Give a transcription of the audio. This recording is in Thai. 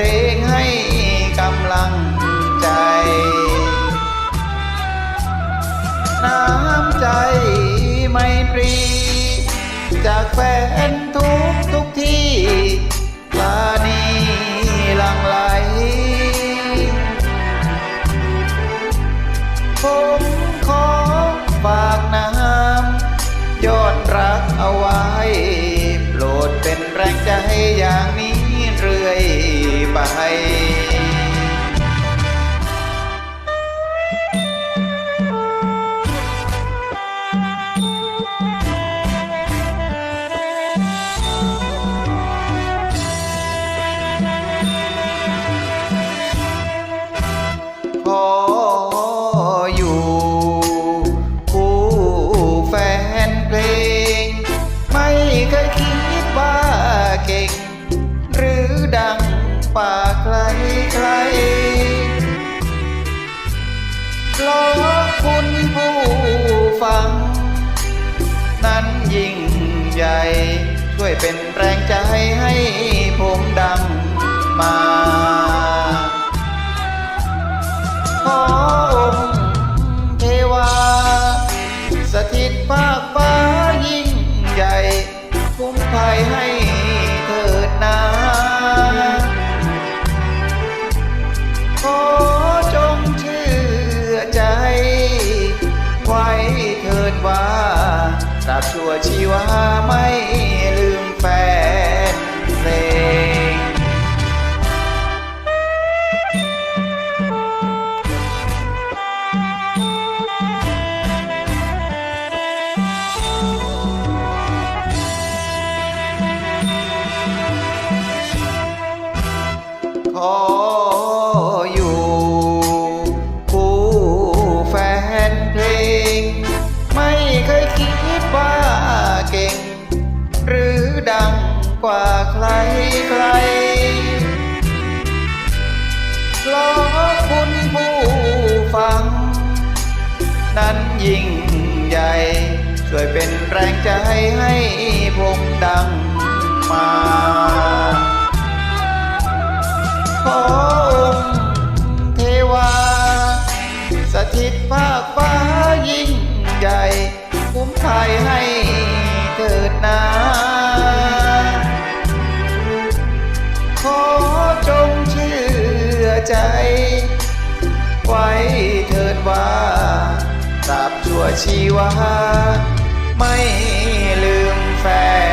เพลงให้กำลังใจ น้ำใจไม่ปรี จากแฟนทุกทุกที่ ใครเพราะคุณผู้ฟัง นั้นยิ่งใหญ่ ช่วยเป็นแรงใจให้ผมดังมา ฟ้าตราบชั่วชีวาไม่ ว่าใครใครเพราะคุณผู้ฟัง นั้นยิ่งใหญ่ ช่วยเป็นแรงใจให้ผมดังมา ขอองค์เทวา สถิตภาคฟ้ายิ่งใหญ่ คุ้มภัยให้ ใจ ไว้เถิดว่าตราบชั่วชีวา ไม่ลืมแฟน